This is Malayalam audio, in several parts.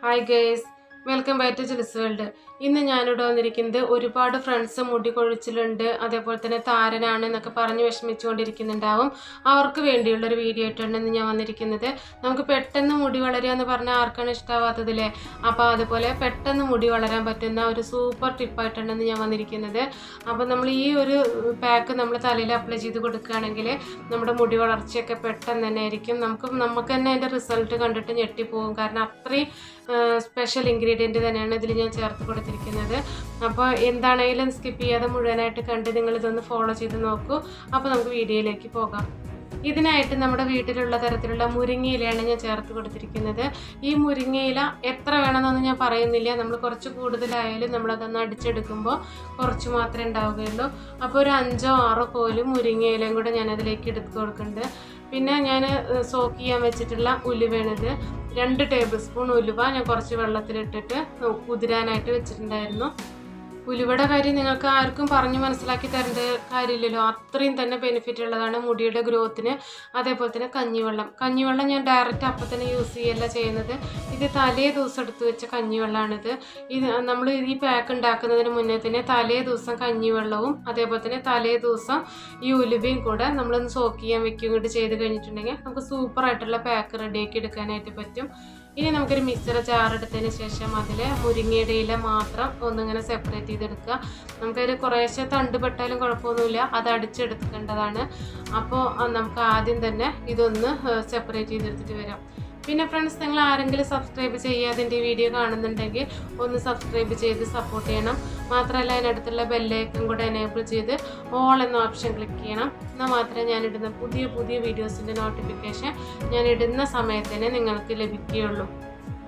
Hi guys, welcome back to Jil's World ഇന്ന് ഞാനിവിടെ വന്നിരിക്കുന്നത് ഒരുപാട് ഫ്രണ്ട്സ് മുടി കൊഴിച്ചിലുണ്ട് അതേപോലെ തന്നെ താരനാണ് എന്നൊക്കെ പറഞ്ഞ് വിഷമിച്ചുകൊണ്ടിരിക്കുന്നുണ്ടാവും. അവർക്ക് വേണ്ടിയുള്ള ഒരു വീഡിയോ ആയിട്ടാണ് ഇന്ന് ഞാൻ വന്നിരിക്കുന്നത്. നമുക്ക് പെട്ടെന്ന് മുടി വളരുക എന്ന് പറഞ്ഞാൽ ആർക്കാണ് ഇഷ്ടാവാത്തതില്ലേ? അപ്പോൾ അതുപോലെ പെട്ടെന്ന് മുടി വളരാൻ പറ്റുന്ന ഒരു സൂപ്പർ ടിപ്പായിട്ടാണ് ഇന്ന് ഞാൻ വന്നിരിക്കുന്നത്. അപ്പോൾ നമ്മൾ ഈ ഒരു പാക്ക് നമ്മൾ തലയിൽ അപ്ലൈ ചെയ്ത് കൊടുക്കുകയാണെങ്കിൽ നമ്മുടെ മുടി വളർച്ചയൊക്കെ പെട്ടെന്ന് തന്നെ ആയിരിക്കും. നമുക്ക് നമുക്ക് തന്നെ അതിന്റെ റിസൾട്ട് കണ്ടിട്ട് ഞെട്ടിപ്പോകും. കാരണം അത്രയും സ്പെഷ്യൽ ഇൻഗ്രീഡിയന്റ് തന്നെയാണ് ഇതിൽ ഞാൻ ചേർത്ത് കൊടുത്തിരിക്കുന്നത്. അപ്പോൾ എന്താണെങ്കിലും സ്കിപ്പ് ചെയ്യാതെ മുഴുവനായിട്ട് കണ്ട് നിങ്ങൾ ഇതൊന്ന് ഫോളോ ചെയ്ത് നോക്കൂ. അപ്പോൾ നമുക്ക് വീഡിയോയിലേക്ക് പോകാം. ഇതിനായിട്ട് നമ്മുടെ വീട്ടിലുള്ള തരത്തിലുള്ള മുരിങ്ങയിലയാണ് ഞാൻ ചേർത്ത് കൊടുത്തിരിക്കുന്നത്. ഈ മുരിങ്ങയില എത്ര വേണമെന്നൊന്നും ഞാൻ പറയുന്നില്ല. നമ്മൾ കുറച്ച് കൂടുതലായാലും നമ്മളതൊന്ന് അടിച്ചെടുക്കുമ്പോൾ കുറച്ച് മാത്രമേ ഉണ്ടാവുകയുള്ളൂ. അപ്പോൾ ഒരു അഞ്ചോ ആറോ കോലും മുരിങ്ങയിലയും കൂടെ ഞാനതിലേക്ക് എടുത്ത് കൊടുക്കുന്നുണ്ട്. പിന്നെ ഞാൻ സോക്ക് ചെയ്യാൻ വെച്ചിട്ടുള്ള ഉലുവയാണിത്. രണ്ട് ടേബിൾ സ്പൂൺ ഉലുവ ഞാൻ കുറച്ച് വെള്ളത്തിലിട്ടിട്ട് കുതിരാനായിട്ട് വെച്ചിട്ടുണ്ടായിരുന്നു. ഉലുവയുടെ കാര്യം നിങ്ങൾക്ക് ആർക്കും പറഞ്ഞു മനസ്സിലാക്കി തരേണ്ട കാര്യമില്ലല്ലോ. അത്രയും തന്നെ ബെനിഫിറ്റ് ഉള്ളതാണ് മുടിയുടെ ഗ്രോത്തിന് അതേപോലെ തന്നെ കഞ്ഞിവെള്ളം. കഞ്ഞിവെള്ളം ഞാൻ ഡയറക്റ്റ് അപ്പം തന്നെ യൂസ് ചെയ്യല്ല ചെയ്യുന്നത്. ഇത് തലേ ദിവസം എടുത്തു വെച്ച കഞ്ഞിവെള്ളമാണിത് ഇത് നമ്മൾ ഈ പാക്ക് ഉണ്ടാക്കുന്നതിന് മുന്നേ തന്നെ തലേ ദിവസം കഞ്ഞിവെള്ളവും അതേപോലെ തന്നെ തലേ ദിവസം ഈ ഉലുവയും കൂടെ നമ്മളൊന്ന് സോക്ക് ചെയ്യാൻ വെക്കുകയും കൂടി ചെയ്ത് കഴിഞ്ഞിട്ടുണ്ടെങ്കിൽ നമുക്ക് സൂപ്പറായിട്ടുള്ള പാക്ക് റെഡിയാക്കി എടുക്കാനായിട്ട് പറ്റും. ഇനി നമുക്കൊരു മിക്സർ ചാറെടുത്തതിന് ശേഷം അതിൽ മുരിങ്ങയുടെ ഇല മാത്രം ഒന്നിങ്ങനെ സെപ്പറേറ്റ് ചെയ്തെടുക്കുക. നമുക്കതിൽ കുറേശ്ശെ തണ്ട് പെട്ടാലും കുഴപ്പമൊന്നുമില്ല. അത് അടിച്ചെടുക്കേണ്ടതാണ്. അപ്പോൾ നമുക്ക് ആദ്യം തന്നെ ഇതൊന്ന് സെപ്പറേറ്റ് ചെയ്തെടുത്തിട്ട് വരാം. പിന്നെ ഫ്രണ്ട്സ് നിങ്ങൾ ആരെങ്കിലും സബ്സ്ക്രൈബ് ചെയ്യാതെ വീഡിയോ കാണുന്നുണ്ടെങ്കിൽ ഒന്ന് സബ്സ്ക്രൈബ് ചെയ്ത് സപ്പോർട്ട് ചെയ്യണം. മാത്രമല്ല അതിനടുത്തുള്ള ബെല്ലൈക്കൺ കൂടെ എനേബിൾ ചെയ്ത് ഓൾ എന്ന ഓപ്ഷൻ ക്ലിക്ക് ചെയ്യണം. എന്നാൽ മാത്രമേ ഞാനിടുന്ന പുതിയ പുതിയ വീഡിയോസിന്റെ നോട്ടിഫിക്കേഷൻ ഞാൻ ഇടുന്ന സമയത്തിന് നിങ്ങൾക്ക് ലഭിക്കുകയുള്ളൂ.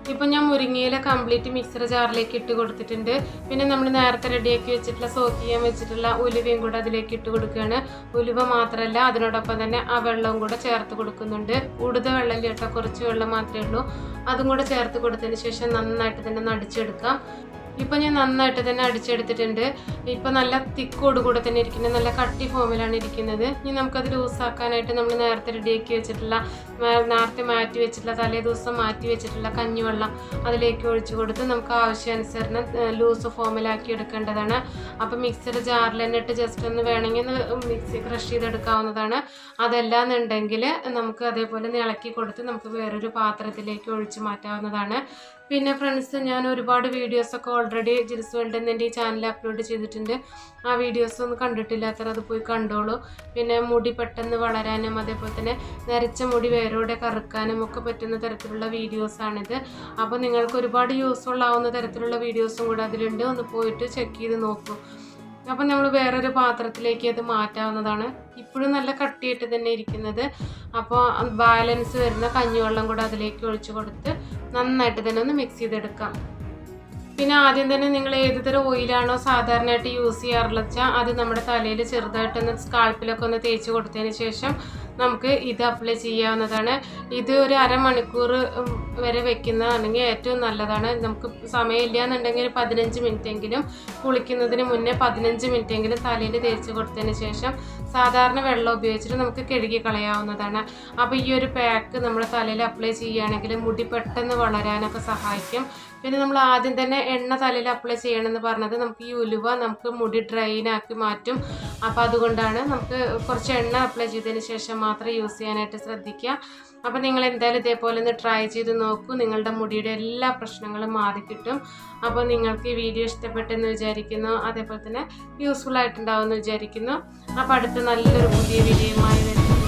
ഇപ്പം ഞാൻ മുരിങ്ങയില കംപ്ലീറ്റ് മിക്സർ ജാറിലേക്ക് ഇട്ട് കൊടുത്തിട്ടുണ്ട്. പിന്നെ നമ്മൾ നേരത്തെ റെഡിയാക്കി വെച്ചിട്ടുള്ള സോക്ക് ചെയ്യാൻ വെച്ചിട്ടുള്ള ഉലുവയും കൂടെ അതിലേക്ക് ഇട്ട് കൊടുക്കുകയാണ്. ഉലുവ മാത്രമല്ല അതിനോടൊപ്പം തന്നെ ആ വെള്ളവും കൂടെ ചേർത്ത് കൊടുക്കുന്നുണ്ട്. കൂടുതൽ വെള്ളം കേട്ടോ കുറച്ച് വെള്ളം മാത്രമേ ഉള്ളൂ. അതും കൂടെ ചേർത്ത് കൊടുത്തതിന് ശേഷം നന്നായിട്ട് തന്നെ നടിച്ചെടുക്കാം. ഇപ്പം ഞാൻ നന്നായിട്ട് തന്നെ അടിച്ചെടുത്തിട്ടുണ്ട്. ഇപ്പം നല്ല തിക്കോട് കൂടെ തന്നെ ഇരിക്കുന്നത് നല്ല കട്ടി ഫോമിലാണ് ഇരിക്കുന്നത്. ഇനി നമുക്കത് ലൂസാക്കാനായിട്ട് നമ്മൾ നേരത്തെ റെഡിയാക്കി വെച്ചിട്ടുള്ള നേരത്തെ മാറ്റി വെച്ചിട്ടുള്ള തലേ ദിവസം മാറ്റി വെച്ചിട്ടുള്ള കഞ്ഞിവെള്ളം അതിലേക്ക് ഒഴിച്ചു കൊടുത്ത് നമുക്ക് ആവശ്യാനുസരണം ലൂസ് ഫോമിലാക്കി എടുക്കേണ്ടതാണ്. അപ്പം മിക്സിയുടെ ജാറിൽ തന്നെ ഇട്ട് ജസ്റ്റ് ഒന്ന് വേണമെങ്കിൽ മിക്സി ക്രഷ് ചെയ്തെടുക്കാവുന്നതാണ്. അതല്ലാന്നുണ്ടെങ്കിൽ നമുക്ക് അതേപോലെ ഇളക്കി കൊടുത്ത് നമുക്ക് വേറൊരു പാത്രത്തിലേക്ക് ഒഴിച്ചു മാറ്റാവുന്നതാണ്. പിന്നെ ഫ്രണ്ട്സ് ഞാൻ ഒരുപാട് വീഡിയോസൊക്കെ ഓൾറെഡി ജിൽസ് വേൾഡ് എന്റെ ഈ ചാനൽ അപ്ലോഡ് ചെയ്തിട്ടുണ്ട്. ആ വീഡിയോസ് ഒന്നും കണ്ടിട്ടില്ലാത്തവർ അത് പോയി കണ്ടോളൂ. പിന്നെ മുടി പെട്ടെന്ന് വളരാനും അതേപോലെ തന്നെ നരച്ച മുടി വേരോടെ കറുക്കാനും ഒക്കെ പറ്റുന്ന തരത്തിലുള്ള വീഡിയോസാണിത് അപ്പോൾ നിങ്ങൾക്ക് ഒരുപാട് യൂസ്ഫുൾ ആവുന്ന തരത്തിലുള്ള വീഡിയോസും കൂടെ അതിലുണ്ട്. ഒന്ന് പോയിട്ട് ചെക്ക് ചെയ്ത് നോക്കൂ. അപ്പം നമ്മൾ വേറൊരു പാത്രത്തിലേക്ക് അത് മാറ്റാവുന്നതാണ്. ഇപ്പോഴും നല്ല കട്ടിയായിട്ട് തന്നെ ഇരിക്കുന്നത്. അപ്പോൾ ബാലൻസ് വരുന്ന കഞ്ഞിവെള്ളം കൂടെ അതിലേക്ക് ഒഴിച്ചു കൊടുത്ത് നന്നായിട്ട് തന്നെ ഒന്ന് മിക്സ് ചെയ്തെടുക്കാം. പിന്നെ ആദ്യം തന്നെ നിങ്ങൾ ഏത് തരം ഓയിലാണോ സാധാരണയായിട്ട് യൂസ് ചെയ്യാറുള്ളത് വെച്ചാൽ അത് നമ്മുടെ തലയിൽ ചെറുതായിട്ടൊന്ന് സ്കാൾപ്പിലൊക്കെ ഒന്ന് തേച്ച് കൊടുത്തതിന് ശേഷം നമുക്ക് ഇത് അപ്ലൈ ചെയ്യാവുന്നതാണ്. ഇത് ഒരു അരമണിക്കൂർ വരെ വെക്കുന്നതാണെങ്കിൽ ഏറ്റവും നല്ലതാണ്. നമുക്ക് സമയമില്ല എന്നുണ്ടെങ്കിൽ പതിനഞ്ച് മിനിറ്റ് എങ്കിലും കുളിക്കുന്നതിന് മുന്നേ പതിനഞ്ച് എങ്കിലും തലയിൽ തേച്ച് കൊടുത്തതിന് ശേഷം സാധാരണ വെള്ളം ഉപയോഗിച്ചിട്ട് നമുക്ക് കഴുകി കളയാവുന്നതാണ്. അപ്പോൾ ഈ ഒരു പാക്ക് നമ്മൾ തലയിൽ അപ്ലൈ ചെയ്യുകയാണെങ്കിൽ മുടി പെട്ടെന്ന് വളരാനൊക്കെ സഹായിക്കും. പിന്നെ നമ്മൾ ആദ്യം തന്നെ എണ്ണ തലയിൽ അപ്ലൈ ചെയ്യണമെന്ന് പറഞ്ഞത് നമുക്ക് ഈ ഉലുവ നമുക്ക് മുടി ഡ്രൈനാക്കി മാറ്റും. അപ്പോൾ അതുകൊണ്ടാണ് നമുക്ക് കുറച്ച് എണ്ണ അപ്ലൈ ചെയ്തതിന് ശേഷം മാത്രം യൂസ് ചെയ്യാനായിട്ട് ശ്രദ്ധിക്കുക. അപ്പോൾ നിങ്ങൾ എന്തായാലും ഇതേപോലെ ഒന്ന് ട്രൈ ചെയ്ത് നോക്കൂ. നിങ്ങളുടെ മുടിയുടെ എല്ലാ പ്രശ്നങ്ങളും മാറിക്കിട്ടും അപ്പോൾ നിങ്ങൾക്ക് ഈ വീഡിയോ ഇഷ്ടപ്പെട്ടെന്ന് വിചാരിക്കുന്നു. അതേപോലെ തന്നെ യൂസ്ഫുൾ ആയിട്ടുണ്ടാവുമെന്ന് വിചാരിക്കുന്നു. അപ്പോൾ അടുത്ത നല്ലൊരു പുതിയ വീഡിയോയുമായി